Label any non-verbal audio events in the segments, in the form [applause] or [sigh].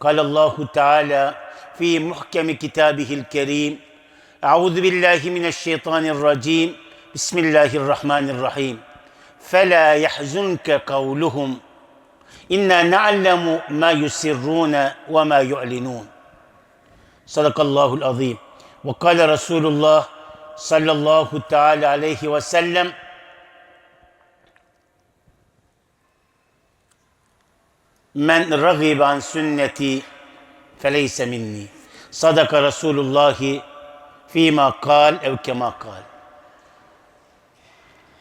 قال الله تعالى في محكم كتابه الكريم أعوذ بالله من الشيطان الرجيم. بسم الله الرحمن الرحيم. فلا يحزنك قولهم إنا نعلم ما يسرون وما يعلنون. صدق الله العظيم. وقال رسول الله صلى الله تعالى عليه وسلم Men ragib an sünneti feleyse minni. Sadaka Resulullah fîmâ kal ev kemâ kal.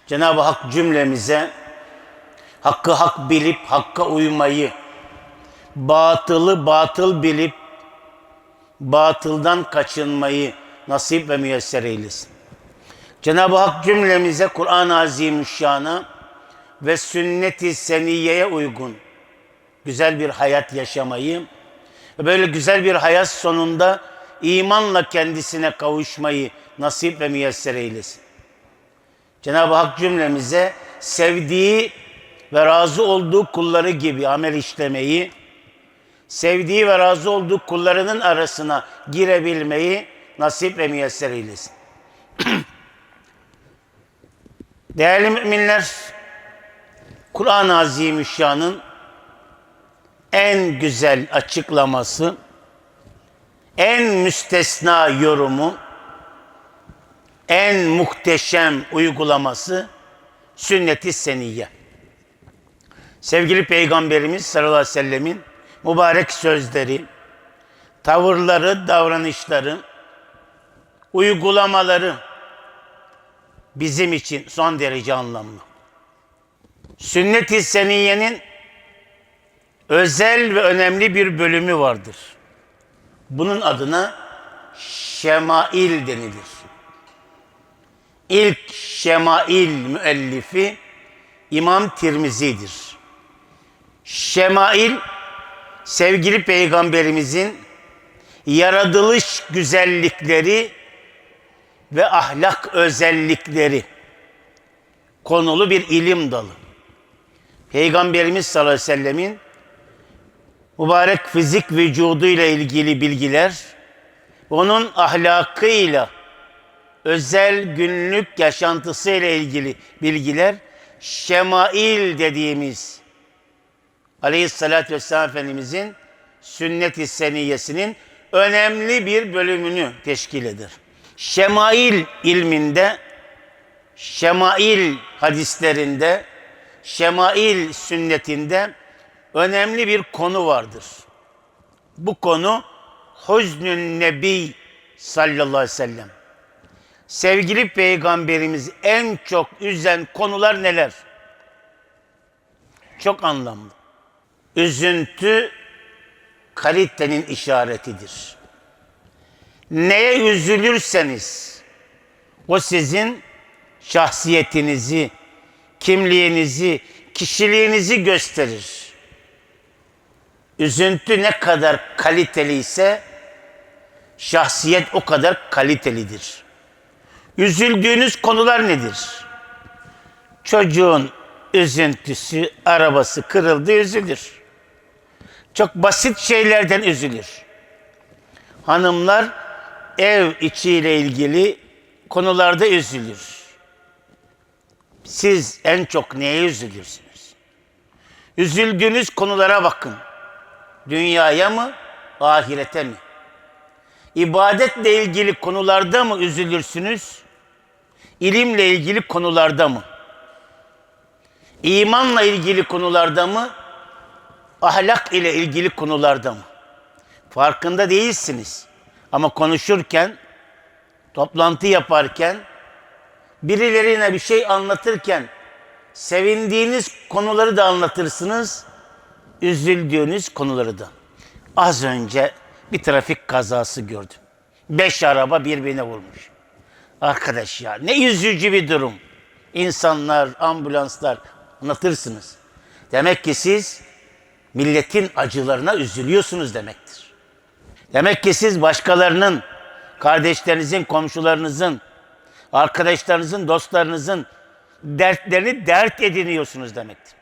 Cenab-ı Hak cümlemize hakkı hak bilip hakka uymayı, batılı batıl bilip batıldan kaçınmayı nasip ve müyesser eylesin. Cenab-ı Hak cümlemize Kur'an-ı Azimüşşan'a ve sünnet-i seniyeye uygun güzel bir hayat yaşamayı ve böyle güzel bir hayat sonunda imanla kendisine kavuşmayı nasip ve müyesser eylesin. Cenab-ı Hak cümlemize sevdiği ve razı olduğu kulları gibi amel işlemeyi, sevdiği ve razı olduğu kullarının arasına girebilmeyi nasip ve müyesser eylesin. [clears throat] Değerli müminler, Kur'an-ı Azimüşşan'ın en güzel açıklaması, en müstesna yorumu, en muhteşem uygulaması sünnet-i seniyye. Sevgili Peygamberimiz sallallahu aleyhi ve sellemin mübarek sözleri, tavırları, davranışları, uygulamaları bizim için son derece anlamlı. Sünnet-i seniyyenin özel ve önemli bir bölümü vardır. Bunun adına şemail denilir. İlk şemail müellifi İmam Tirmizi'dir. Şemail sevgili peygamberimizin yaratılış güzellikleri ve ahlak özellikleri konulu bir ilim dalı. Peygamberimiz sallallahu aleyhi ve sellemin mübarek fizik vücudu ile ilgili bilgiler, onun ahlakıyla, özel günlük yaşantısı ile ilgili bilgiler, şemail dediğimiz Aleyhisselatü Vesselam Efendimizin sünnet-i seniyyesinin önemli bir bölümünü teşkil eder. Şemail ilminde, şemail hadislerinde, şemail sünnetinde önemli bir konu vardır. Bu konu Huznün Nebi sallallahu aleyhi ve sellem. Sevgili peygamberimiz en çok üzen konular neler? Çok anlamlı. Üzüntü kalitenin işaretidir. Neye üzülürseniz o sizin şahsiyetinizi, kimliğinizi, kişiliğinizi gösterir. Üzüntü ne kadar kaliteli ise şahsiyet o kadar kalitelidir. Üzüldüğünüz konular nedir? Çocuğun üzüntüsü, arabası kırıldı üzülür. Çok basit şeylerden üzülür. Hanımlar ev içiyle ilgili konularda üzülür. Siz en çok neye üzülürsünüz? Üzüldüğünüz konulara bakın. Dünyaya mı, ahirete mi? İbadetle ilgili konularda mı üzülürsünüz? İlimle ilgili konularda mı? İmanla ilgili konularda mı? Ahlak ile ilgili konularda mı? Farkında değilsiniz. Ama konuşurken, toplantı yaparken, birilerine bir şey anlatırken sevindiğiniz konuları da anlatırsınız, üzüldüğünüz konuları da. Az önce bir trafik kazası gördüm. Beş araba birbirine vurmuş. Arkadaş ya ne üzücü bir durum. İnsanlar, ambulanslar anlatırsınız. Demek ki siz milletin acılarına üzülüyorsunuz demektir. Demek ki siz başkalarının, kardeşlerinizin, komşularınızın, arkadaşlarınızın, dostlarınızın dertlerini dert ediniyorsunuz demektir.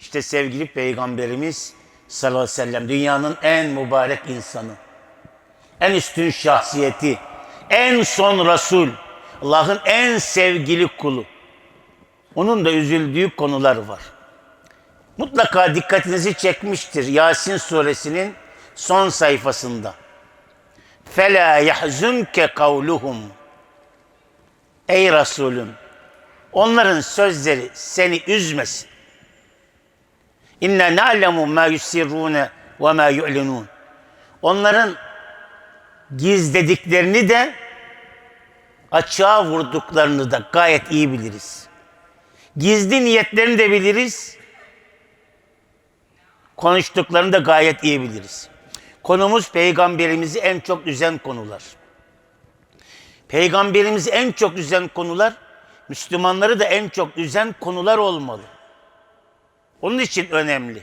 İşte sevgili Peygamberimiz sallallahu aleyhi ve sellem dünyanın en mübarek insanı, en üstün şahsiyeti, en son Resul, Allah'ın en sevgili kulu. Onun da üzüldüğü konular var. Mutlaka dikkatinizi çekmiştir Yasin suresinin son sayfasında. Fela yahzunke kavluhum. Ey Resulüm, onların sözleri seni üzmesin. İnne na'lemu ma yusirrune ve ma yu'linun. Onların gizlediklerini de açığa vurduklarını da gayet iyi biliriz. Gizli niyetlerini de biliriz. Konuştuklarını da gayet iyi biliriz. Konumuz peygamberimizi en çok üzen konular. Peygamberimizi en çok üzen konular, Müslümanları da en çok üzen konular olmalı. Onun için önemli.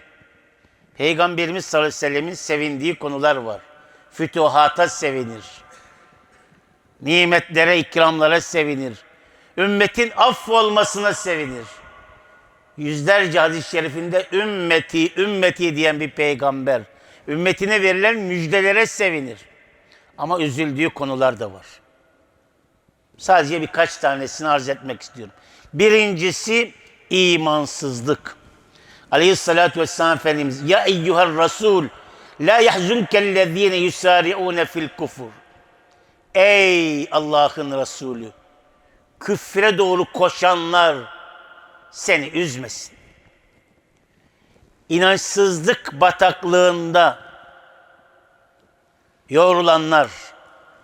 Peygamberimiz sallallahu aleyhi ve sellemin sevindiği konular var. Fütuhata sevinir. Nimetlere, ikramlara sevinir. Ümmetin affolmasına sevinir. Yüzlerce hadis-i şerifinde ümmeti, ümmeti diyen bir peygamber. Ümmetine verilen müjdelere sevinir. Ama üzüldüğü konular da var. Sadece birkaç tanesini arz etmek istiyorum. Birincisi imansızlık. Aleyhissalatü vesselam Efendimiz Ya eyyuhar Resul La yahzunkellezine yusari'une fil kufur Ey Allah'ın Resulü küfre doğru koşanlar seni üzmesin. İnançsızlık bataklığında yorulanlar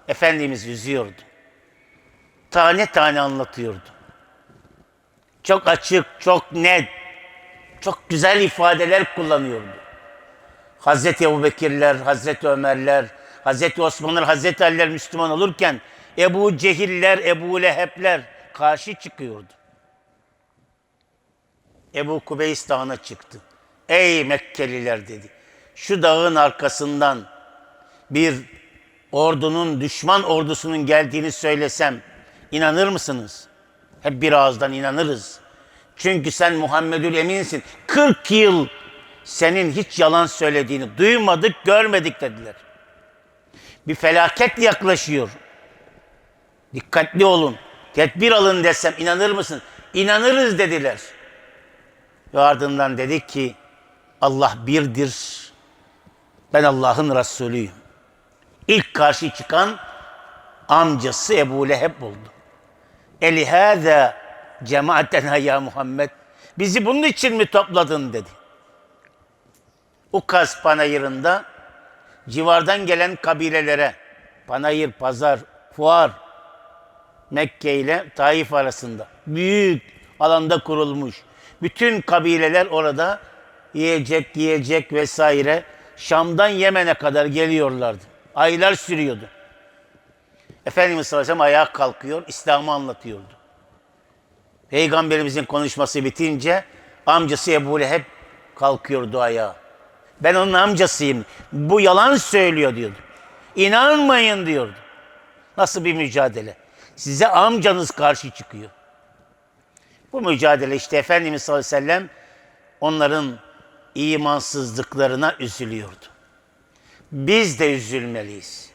Efendimiz üzüyordu. Tane tane anlatıyordu. Çok açık, çok net, çok güzel ifadeler kullanıyordu. Hazreti Ebu Bekirler, Hazreti Ömerler, Hazreti Osmanlar, Hazreti Aliler Müslüman olurken Ebu Cehiller, Ebu Lehebler karşı çıkıyordu. Ebu Kubeys dağına çıktı. Ey Mekkeliler dedi. Şu dağın arkasından bir ordunun, düşman ordusunun geldiğini söylesem inanır mısınız? Hep bir ağızdan inanırız. Çünkü sen Muhammedül Emin'sin. 40 yıl senin hiç yalan söylediğini duymadık, görmedik dediler. Bir felaket yaklaşıyor. Dikkatli olun. Tedbir alın desem inanır mısın? İnanırız dediler. Ve ardından dedik ki Allah birdir. Ben Allah'ın Resulüyüm. İlk karşı çıkan amcası Ebu Leheb oldu. Elihâzâ cemaatena ya Muhammed. Bizi bunun için mi topladın dedi. Ukaz panayırında civardan gelen kabilelere panayır, pazar, fuar Mekke ile Taif arasında büyük alanda kurulmuş. Bütün kabileler orada yiyecek, yiyecek vesaire Şam'dan Yemen'e kadar geliyorlardı. Aylar sürüyordu. Efendimiz sallallahu aleyhi ve sellem ayağa kalkıyor, İslam'ı anlatıyordu. Peygamberimizin konuşması bitince amcası Ebu Leheb kalkıyordu ayağa. Ben onun amcasıyım. Bu yalan söylüyor diyordu. İnanmayın diyordu. Nasıl bir mücadele? Size amcanız karşı çıkıyor. Bu mücadele işte Efendimiz sallallahu aleyhi ve sellem onların imansızlıklarına üzülüyordu. Biz de üzülmeliyiz.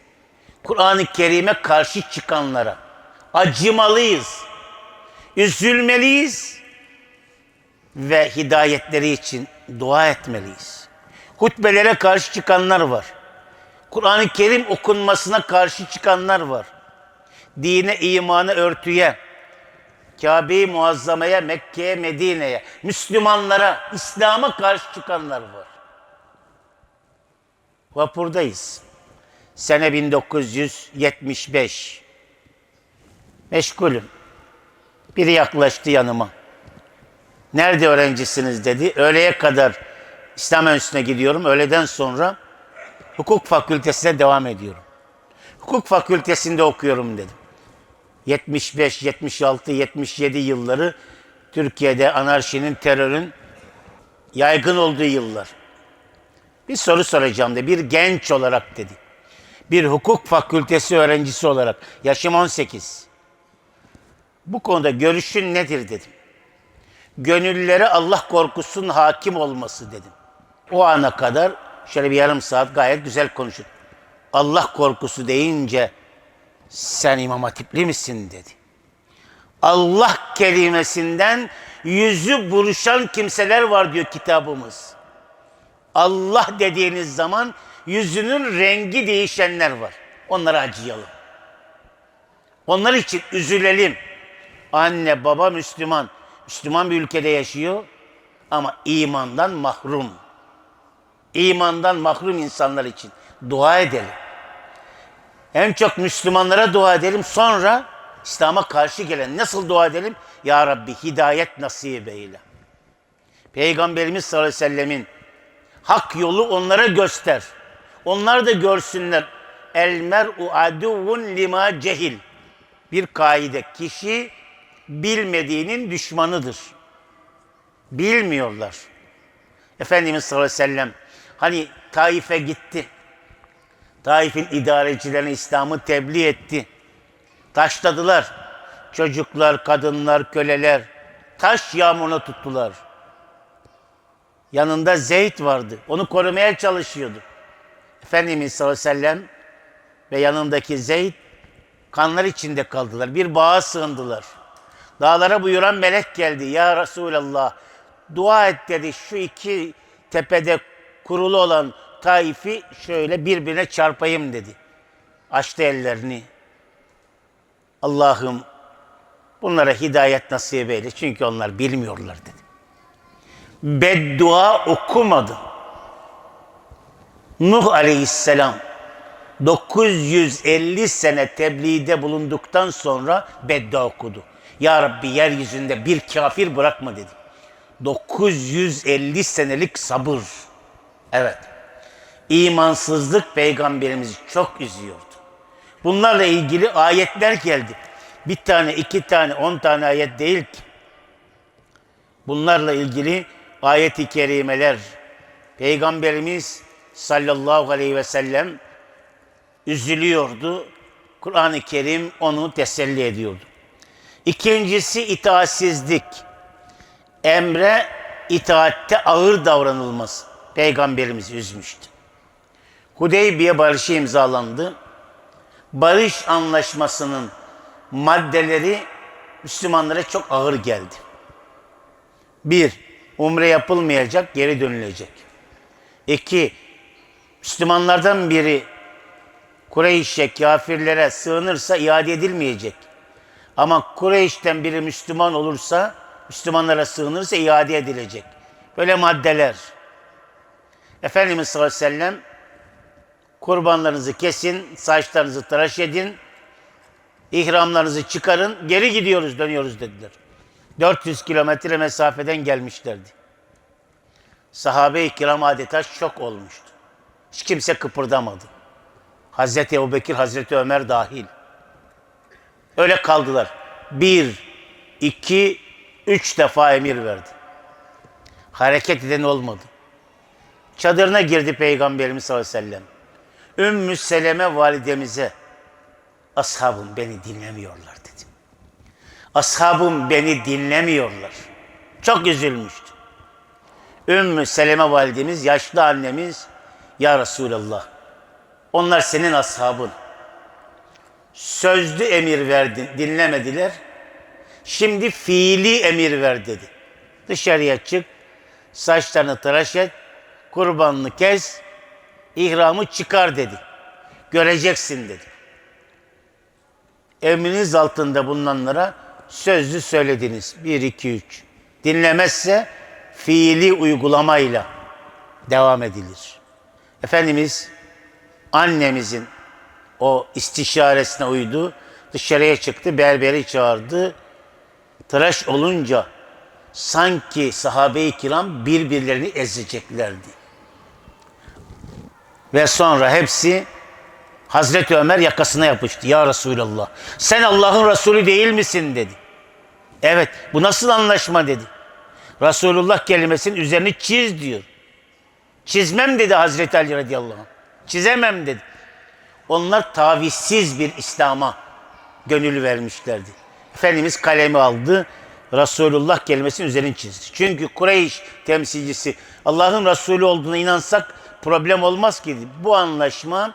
Kur'an-ı Kerim'e karşı çıkanlara acımalıyız. Üzülmeliyiz ve hidayetleri için dua etmeliyiz. Hutbelere karşı çıkanlar var. Kur'an-ı Kerim okunmasına karşı çıkanlar var. Dine, imana, örtüye, Kabe-i Muazzama'ya, Mekke'ye, Medine'ye, Müslümanlara, İslam'a karşı çıkanlar var. Vapurdayız. Sene 1975. Meşgulüm. Biri yaklaştı yanıma. Nerede öğrencisiniz dedi. Öğleye kadar İslam Enstitüsü'ne gidiyorum. Öğleden sonra hukuk fakültesine devam ediyorum. Hukuk fakültesinde okuyorum dedim. 75, 76, 77 yılları Türkiye'de anarşinin, terörün yaygın olduğu yıllar. Bir soru soracağım dedi. Bir genç olarak dedi. Bir hukuk fakültesi öğrencisi olarak. Yaşım 18. Bu konuda görüşün nedir dedim. Gönüllere Allah korkusunun hakim olması dedim. O ana kadar şöyle bir yarım saat gayet güzel konuşur. Allah korkusu deyince sen İmam Hatipli misin dedi. Allah kelimesinden yüzü buruşan kimseler var diyor kitabımız. Allah dediğiniz zaman yüzünün rengi değişenler var. Onlara acıyalım. Onlar için üzülelim. Anne baba Müslüman. Müslüman bir ülkede yaşıyor ama imandan mahrum. İmandan mahrum insanlar için dua edelim. En çok Müslümanlara dua edelim. Sonra İslam'a karşı gelen nasıl dua edelim? Ya Rabbi hidayet nasip eyle. Peygamberimiz sallallahu aleyhi ve sellemin hak yolu onlara göster. Onlar da görsünler. El mer'u aduvun lima cehil. Bir kaide. Kişi bilmediğinin düşmanıdır. Bilmiyorlar. Efendimiz sallallahu aleyhi ve sellem hani Taif'e gitti. Taif'in idarecilerine İslam'ı tebliğ etti. Taşladılar. Çocuklar, kadınlar, köleler taş yağmuruna tuttular. Yanında Zeyd vardı. Onu korumaya çalışıyordu. Efendimiz sallallahu aleyhi ve sellem ve yanındaki Zeyd kanlar içinde kaldılar. Bir bağa sığındılar. Dağlara buyuran melek geldi. Ya Resulallah dua et dedi şu iki tepede kurulu olan Taif'i şöyle birbirine çarpayım dedi. Açtı ellerini. Allah'ım bunlara hidayet nasip eyle. Çünkü onlar bilmiyorlar dedi. Beddua okumadı. Nuh aleyhisselam 950 sene tebliğde bulunduktan sonra beddua okudu. Ya Rabbi yeryüzünde bir kafir bırakma dedi. 950 senelik sabır. Evet. İmansızlık peygamberimizi çok üzüyordu. Bunlarla ilgili ayetler geldi. Bir tane, iki tane, on tane ayet değil ki. Bunlarla ilgili ayet-i kerimeler. Peygamberimiz sallallahu aleyhi ve sellem üzülüyordu. Kur'an-ı Kerim onu teselli ediyordu. İkincisi itaatsizlik. Emre itaatte ağır davranılması. Peygamberimiz üzmüştü. Hudeybiye barışı imzalandı. Barış anlaşmasının maddeleri Müslümanlara çok ağır geldi. Bir, umre yapılmayacak, geri dönülecek. İki, Müslümanlardan biri Kureyş'e, kafirlere sığınırsa iade edilmeyecek. Ama Kureyş'ten biri Müslüman olursa, Müslümanlara sığınırsa iade edilecek. Böyle maddeler. Efendimiz sallallahu aleyhi ve sellem kurbanlarınızı kesin, saçlarınızı tıraş edin, ihramlarınızı çıkarın, geri gidiyoruz, dönüyoruz dediler. 400 kilometre mesafeden gelmişlerdi. Sahabe-i kiram adeta şok olmuştu. Hiç kimse kıpırdamadı. Hazreti Ebubekir, Hazreti Ömer dahil. Öyle kaldılar. Bir, iki, üç defa emir verdi. Hareket eden olmadı. Çadırına girdi Peygamberimiz sallallahu aleyhi ve sellem. Ümmü Seleme validemize ashabım beni dinlemiyorlar dedi. Ashabım beni dinlemiyorlar. Çok üzülmüştü. Ümmü Seleme validemiz, yaşlı annemiz, Ya Resulallah, onlar senin ashabın. Sözlü emir verdin, dinlemediler. Şimdi fiili emir ver dedi. Dışarıya çık, saçlarını tıraş et, kurbanını kes, ihramı çıkar dedi. Göreceksin dedi. Emriniz altında bulunanlara sözlü söylediniz. Bir, iki, üç. Dinlemezse fiili uygulamayla devam edilir. Efendimiz annemizin o istişaresine uydu. Dışarıya çıktı, berberi çağırdı. Tıraş olunca sanki sahabe-i kiram birbirlerini ezeceklerdi. Ve sonra hepsi Hazreti Ömer yakasına yapıştı. Ya Resulallah sen Allah'ın Resulü değil misin dedi. Evet bu nasıl anlaşma dedi. Resulullah kelimesinin üzerini çiz diyor. Çizmem dedi Hazreti Ali radıyallahu anh. Çizemem dedi. Onlar tavizsiz bir İslam'a gönül vermişlerdi. Efendimiz kalemi aldı. Resulullah kelimesinin üzerini çizdi. Çünkü Kureyş temsilcisi Allah'ın Resulü olduğuna inansak problem olmaz ki. Bu anlaşma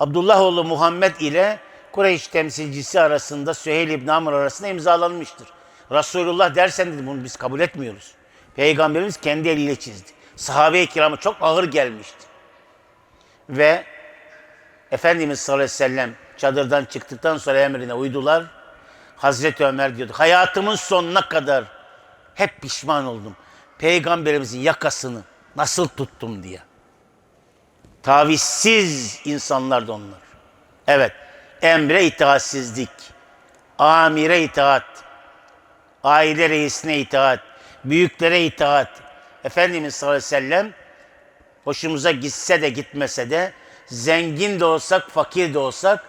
Abdullah oğlu Muhammed ile Kureyş temsilcisi arasında Süheyl İbn Amr arasında imzalanmıştır. Resulullah dersen dedi bunu biz kabul etmiyoruz. Peygamberimiz kendi eliyle çizdi. Sahabe-i kirama çok ağır gelmişti. Ve Efendimiz sallallahu aleyhi ve sellem çadırdan çıktıktan sonra emrine uydular. Hazreti Ömer diyordu hayatımın sonuna kadar hep pişman oldum. Peygamberimizin yakasını nasıl tuttum diye. Tavizsiz insanlardı onlar. Evet, emre itaatsizlik, amire itaat, aile reisine itaat, büyüklere itaat. Efendimiz sallallahu aleyhi ve sellem hoşumuza gitse de gitmese de zengin de olsak, fakir de olsak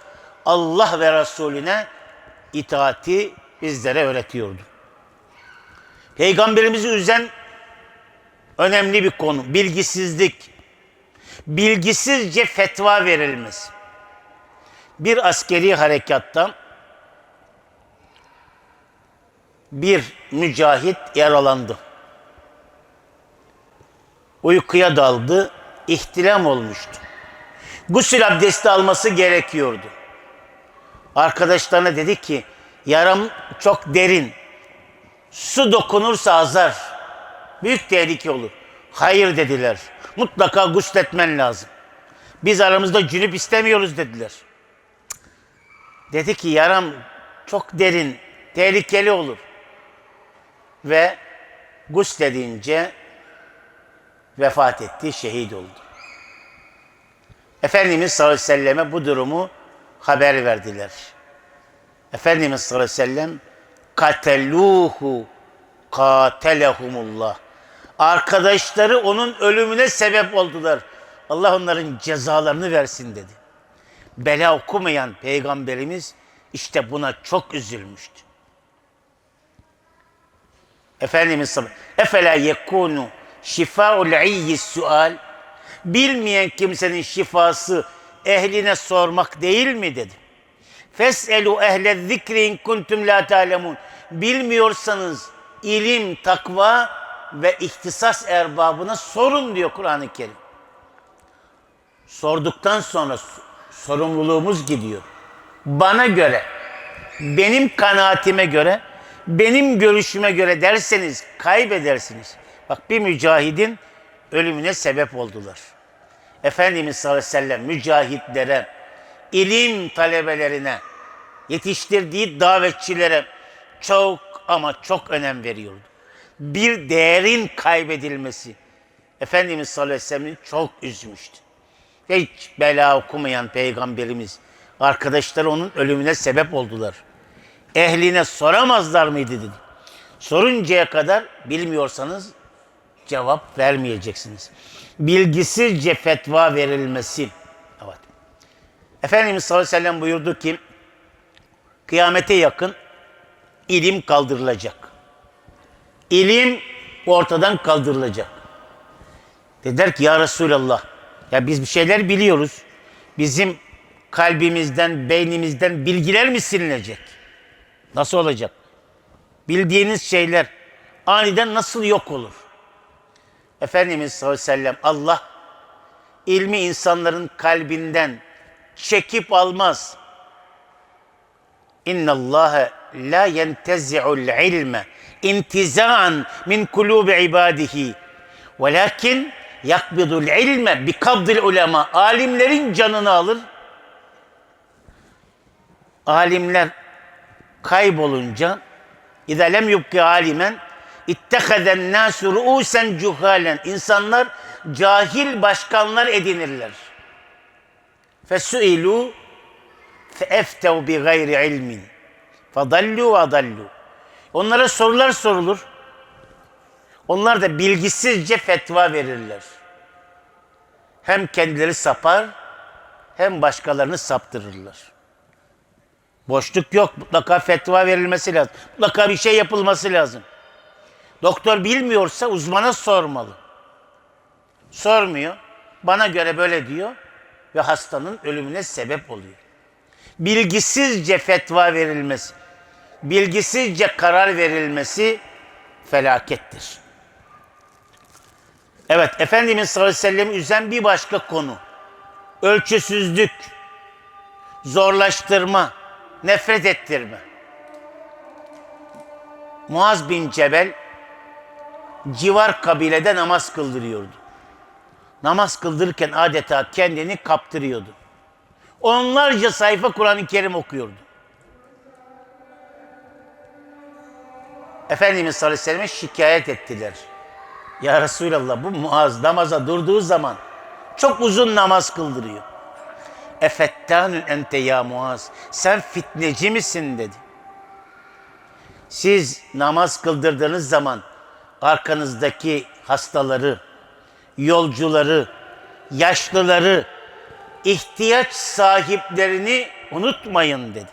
Allah ve Resulüne itaati bizlere öğretiyordu. Peygamberimizi üzen önemli bir konu bilgisizlik. Bilgisizce fetva verilmez. Bir askeri harekatta bir mücahit yaralandı. Uykuya daldı, ihtilam olmuştu. Gusül abdesti alması gerekiyordu. Arkadaşlarına dedi ki, yaram çok derin, su dokunursa azar, büyük tehlike olur. Hayır dediler, mutlaka gusletmen lazım. Biz aramızda cünüp istemiyoruz dediler. Dedi ki yaram çok derin, tehlikeli olur. Ve gusledince vefat etti, şehit oldu. Efendimiz sallallahu aleyhi ve selleme bu durumu haber verdiler. Efendimiz sallallahu aleyhi ve sellem kateluhu katelehumullah. Arkadaşları onun ölümüne sebep oldular. Allah onların cezalarını versin dedi. Bela okumayan peygamberimiz işte buna çok üzülmüştü. Efendimiz sallallahu aleyhi ve sellem efela yekunu şifaul iyyi sual bilmeyen kimsenin şifası ehline sormak değil mi dedi. Feselu ehle zikri in kuntum la ta'lemun. Bilmiyorsanız ilim, takva ve ihtisas erbabına sorun diyor Kur'an-ı Kerim. Sorduktan sonra sorumluluğumuz gidiyor. Bana göre, benim kanaatime göre, benim görüşüme göre derseniz kaybedersiniz. Bak bir mücahidin ölümüne sebep oldular. Efendimiz sallallahu aleyhi ve sellem mücahitlere, ilim talebelerine, yetiştirdiği davetçilere çok ama çok önem veriyordu. Bir değerin kaybedilmesi Efendimiz sallallahu aleyhi ve sellem'i çok üzmüştü. Hiç bela okumayan peygamberimiz, arkadaşları onun ölümüne sebep oldular. Ehline soramazlar mıydı dedi. Soruncaya kadar bilmiyorsanız cevap vermeyeceksiniz. Bilgisizce fetva verilmesi. Evet. Efendimiz sallallahu aleyhi ve sellem buyurdu ki kıyamete yakın ilim kaldırılacak. İlim ortadan kaldırılacak. Dediler ki ya Resulallah ya biz bir şeyler biliyoruz. Bizim kalbimizden, beynimizden bilgiler mi silinecek? Nasıl olacak? Bildiğiniz şeyler aniden nasıl yok olur? Efendimiz sallallahu aleyhi ve sellem Allah ilmi insanların kalbinden çekip almaz. İnna Allah la yentezi'ul ilme intiza'an min kulubi ibadihi. Velakin yakbidul ilme bi kabdil ulema. Alimlerin canını alır. Alimler kaybolunca İza lem yubki alimen ittehaden nasu ru'usen cuhalen. İnsanlar cahil başkanlar edinirler. Fesuilu feeftev bi gayri ilmin. Fadallu ve adallu. Onlara sorular sorulur. Onlar da bilgisizce fetva verirler. Hem kendileri sapar hem başkalarını saptırırlar. Boşluk yok. Mutlaka fetva verilmesi lazım. Mutlaka bir şey yapılması lazım. Doktor bilmiyorsa uzmana sormalı. Sormuyor. Bana göre böyle diyor ve hastanın ölümüne sebep oluyor. Bilgisizce fetva verilmesi, bilgisizce karar verilmesi felakettir. Evet, Efendimiz sallallahu aleyhi ve sellem üzen bir başka konu. Ölçüsüzlük, zorlaştırma, nefret ettirme. Muaz bin Cebel civar kabilede namaz kıldırıyordu. Namaz kıldırırken adeta kendini kaptırıyordu. Onlarca sayfa Kur'an-ı Kerim okuyordu. Efendimiz sallallahu aleyhi ve selleme şikayet ettiler. Ya Resulallah bu Muaz namaza durduğu zaman çok uzun namaz kıldırıyor. Efettanün ente ya Muaz. Sen fitneci misin dedi. Siz namaz kıldırdığınız zaman arkanızdaki hastaları, yolcuları, yaşlıları, ihtiyaç sahiplerini unutmayın dedi.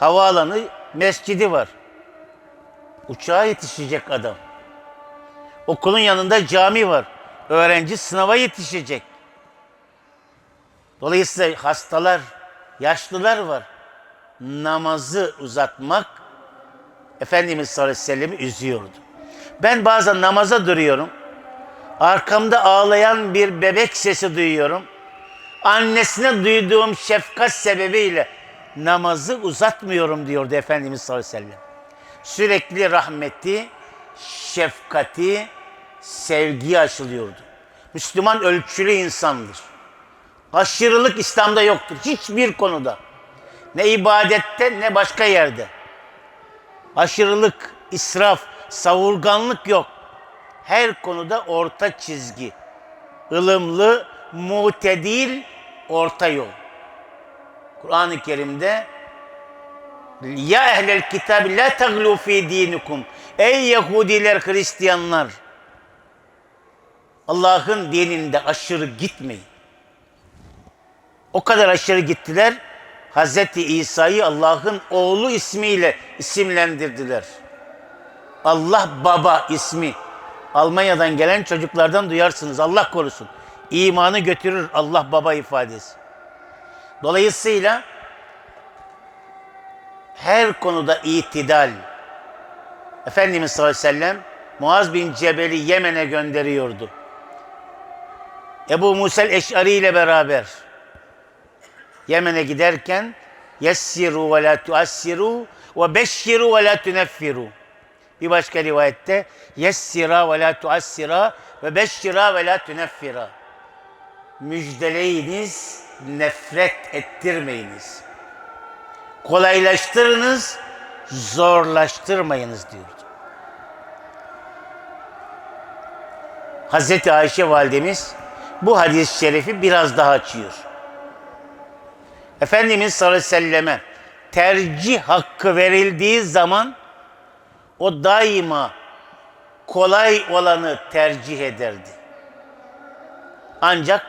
Havaalanı mescidi var. Uçağa yetişecek adam. Okulun yanında cami var. Öğrenci sınava yetişecek. Dolayısıyla hastalar, yaşlılar var. Namazı uzatmak Efendimiz sallallahu aleyhi ve sellem'i üzüyordu. Ben bazen namaza duruyorum. Arkamda ağlayan bir bebek sesi duyuyorum. Annesine duyduğum şefkat sebebiyle namazı uzatmıyorum diyordu Efendimiz sallallahu aleyhi ve sellem. Sürekli rahmeti, şefkati, sevgiyi aşılıyordu. Müslüman ölçülü insandır. Aşırılık İslam'da yoktur. Hiçbir konuda. Ne ibadette ne başka yerde. Aşırılık, israf, savurganlık yok. Her konuda orta çizgi. ılımlı, mutedil, orta yol. Kur'an-ı Kerim'de Ya ehlel kitab la taglu fi dinikum. Ey Yahudiler, Hristiyanlar. Allah'ın dininde aşırı gitmeyin. O kadar aşırı gittiler. Hazreti İsa'yı Allah'ın oğlu ismiyle isimlendirdiler. Allah Baba ismi. Almanya'dan gelen çocuklardan duyarsınız. Allah korusun. İmanı götürür Allah Baba ifadesi. Dolayısıyla her konuda itidal. Efendimiz sallallahu aleyhi ve sellem Muaz bin Cebel'i Yemen'e gönderiyordu. Ebu Musel Eş'ari ile beraber Yemen'e giderken yessiru ve la tuassiru ve beşşiru ve la tuneffiru. Bir başka rivayette yessira ve la tuassira ve beşşira ve la tuneffira. Müjdeleyiniz, nefret ettirmeyiniz. Kolaylaştırınız, zorlaştırmayınız diyordu. Hazreti Ayşe validemiz bu hadis-i şerifi biraz daha açıyor. Efendimiz sallallahu aleyhi ve selleme tercih hakkı verildiği zaman o daima kolay olanı tercih ederdi. Ancak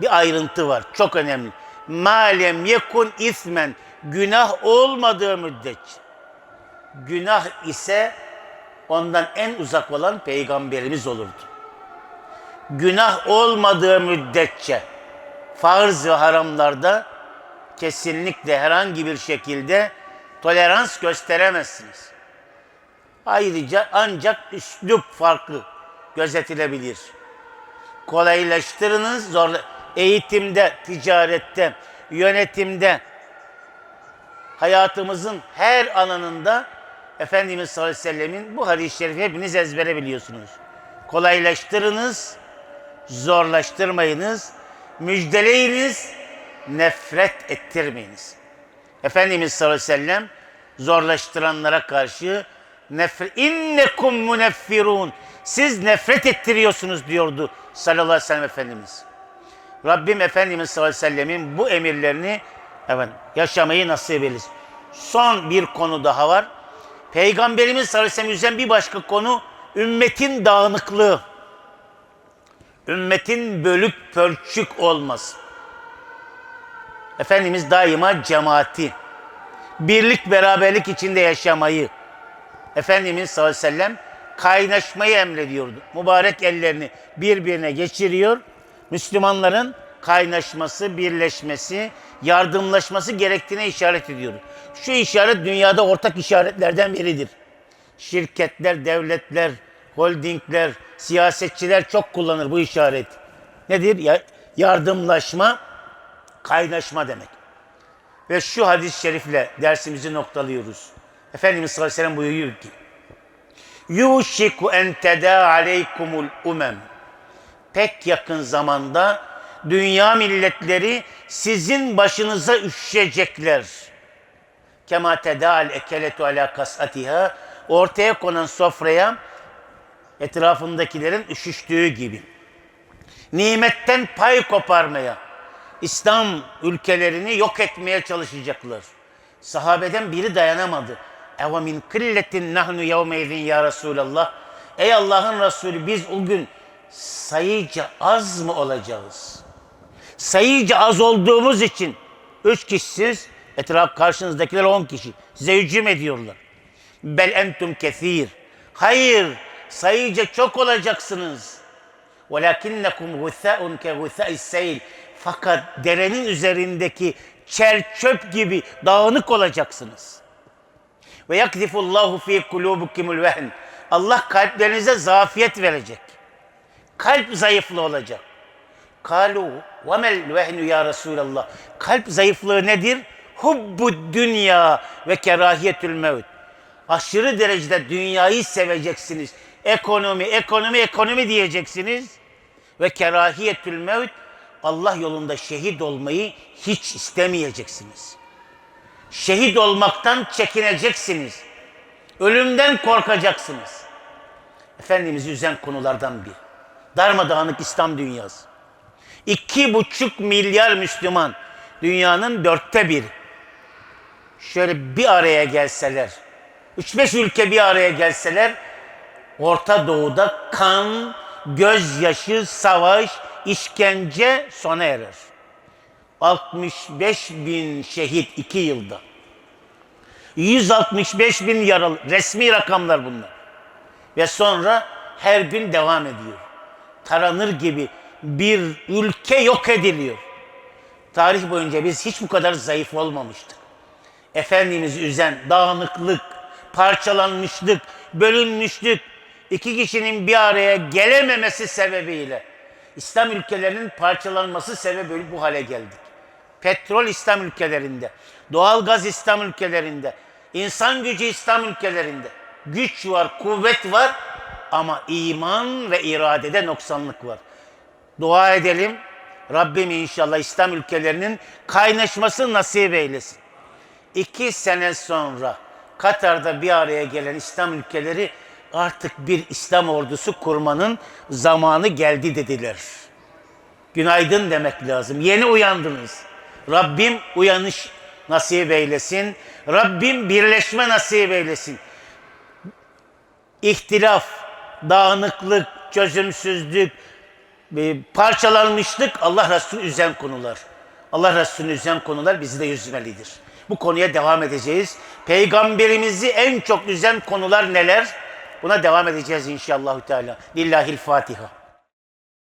bir ayrıntı var. Çok önemli. Malem yekun ismen günah olmadığı müddetçe. Günah ise ondan en uzak olan peygamberimiz olurdu. Günah olmadığı müddetçe farz ve haramlarda kesinlikle herhangi bir şekilde tolerans gösteremezsiniz. Ayrıca ancak üslup farklı gözetilebilir. Kolaylaştırınız, zorla eğitimde, ticarette, yönetimde, hayatımızın her alanında Efendimiz sallallahu aleyhi ve sellemin bu hadis-i şerifi hepiniz ezbere biliyorsunuz. Kolaylaştırınız, zorlaştırmayınız. Müjdeleyiniz, nefret ettirmeyiniz. Efendimiz sallallahu aleyhi ve sellem zorlaştıranlara karşı nefret innekum muneffirun siz nefret ettiriyorsunuz diyordu sallallahu aleyhi ve sellem Efendimiz. Rabbim Efendimiz sallallahu aleyhi ve sellemin bu emirlerini efendim, yaşamayı nasip eylesin. Son bir konu daha var. Peygamberimiz sallallahu aleyhi ve sellem bir başka konu ümmetin dağınıklığı. Ümmetin bölük pörçük olması. Efendimiz daima cemaati, birlik beraberlik içinde yaşamayı, Efendimiz sallallahu aleyhi ve sellem kaynaşmayı emrediyordu. Mübarek ellerini birbirine geçiriyor. Müslümanların kaynaşması, birleşmesi, yardımlaşması gerektiğine işaret ediyor. Şu işaret dünyada ortak işaretlerden biridir. Şirketler, devletler, holdingler, siyasetçiler çok kullanır bu işaret. Nedir? Ya- Yardımlaşma, kaynaşma demek. Ve şu hadis-i şerifle dersimizi noktalıyoruz. Efendimiz sallallahu aleyhi ve sellem buyuruyor ki Yuşiku en teda aleykumul umem Pek yakın zamanda dünya milletleri sizin başınıza üşüşecekler. Kema tedal ekeletu ala kasatiha ortaya konan sofraya etrafındakilerin üşüştüğü gibi. Nimetten pay koparmaya, İslam ülkelerini yok etmeye çalışacaklar. Sahabeden biri dayanamadı. Eve min killetin nahnu yevmeydin ya Resulallah. Ey Allah'ın Resulü biz o gün sayıca az mı olacağız? Sayıca az olduğumuz için üç kişisiz, etraf karşınızdakiler on kişi. Size hücum ediyorlar. Bel entum kethir. Hayır, sayıca çok olacaksınız. وَلَكِنَّكُمْ غُثَاءٌ كَغُثَاءِ السَّيْلِ Fakat derenin üzerindeki çer çöp gibi dağınık olacaksınız. Ve yakzifullahu fi kulubukumul vehn. Allah kalplerinize zafiyet verecek. Kalp zayıflığı olacak. Kalu ve mel vehnu ya Resulallah. Kalp zayıflığı nedir? Hubbu dünya ve kerahiyetül mevt. Aşırı derecede dünyayı seveceksiniz. Ekonomi, ekonomi, ekonomi diyeceksiniz. Ve kerahiyetül mevt Allah yolunda şehit olmayı hiç istemeyeceksiniz. Şehit olmaktan çekineceksiniz. Ölümden korkacaksınız. Efendimiz'i üzen konulardan bir. Darmadağınık İslam dünyası. İki buçuk milyar Müslüman dünyanın dörtte bir. Şöyle bir araya gelseler, üç beş ülke bir araya gelseler, Orta Doğu'da kan, gözyaşı, savaş, işkence sona erer. 65 bin şehit iki yılda. 165 bin yaralı. Resmi rakamlar bunlar. Ve sonra her gün devam ediyor. Taranır gibi bir ülke yok ediliyor. Tarih boyunca biz hiç bu kadar zayıf olmamıştık. Efendimiz'i üzen dağınıklık, parçalanmışlık, bölünmüşlük, iki kişinin bir araya gelememesi sebebiyle İslam ülkelerinin parçalanması sebebiyle bu hale geldik. Petrol İslam ülkelerinde, doğalgaz İslam ülkelerinde, insan gücü İslam ülkelerinde. Güç var, kuvvet var ama iman ve iradede noksanlık var. Dua edelim. Rabbim inşallah İslam ülkelerinin kaynaşması nasip eylesin. İki sene sonra Katar'da bir araya gelen İslam ülkeleri artık bir İslam ordusu kurmanın zamanı geldi dediler. Günaydın demek lazım. Yeni uyandınız. Rabbim uyanış nasip eylesin. Rabbim birleşme nasip eylesin. İhtilaf, dağınıklık, çözümsüzlük, e, parçalanmışlık Allah Resulü üzen konular. Allah Resulü üzen konular bizi de yüzmelidir. Bu konuya devam edeceğiz. Peygamberimizi en çok üzen konular neler? Buna devam edeceğiz inşallah Teala. Lillahil Fatiha.